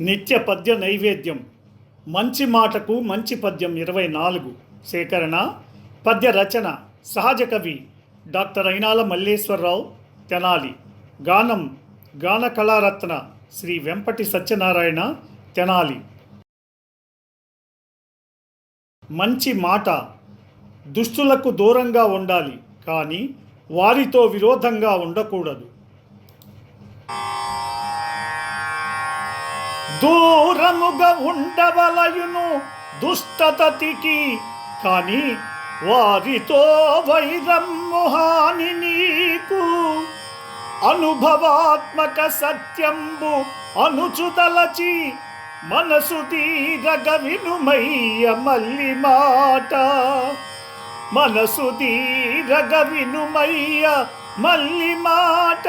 నిత్య పద్య నైవేద్యం. మంచి మాటకు మంచి పద్యం ఇరవై నాలుగు. సేకరణ పద్య రచన సహజ కవి డాక్టర్ అయినాల మల్లేశ్వరరావు తెనాలి. గానం గాన కళారత్న శ్రీ వెంపటి సత్యనారాయణ తెనాలి. మంచి మాట దుష్టులకు దూరంగా ఉండాలి కానీ వారితో విరోధంగా ఉండకూడదు. దూరముగా ఉండవలయును దుష్టతతికి. కానీ వారితో వైరమ్ముహాని నీకు. అనుభవాత్మక సత్యంబు అనుచుతలచి మనసు తీరగ వినుమయ్య మల్లి మాట. మనసు తీరగ వినుమయ్య మల్లి మాట.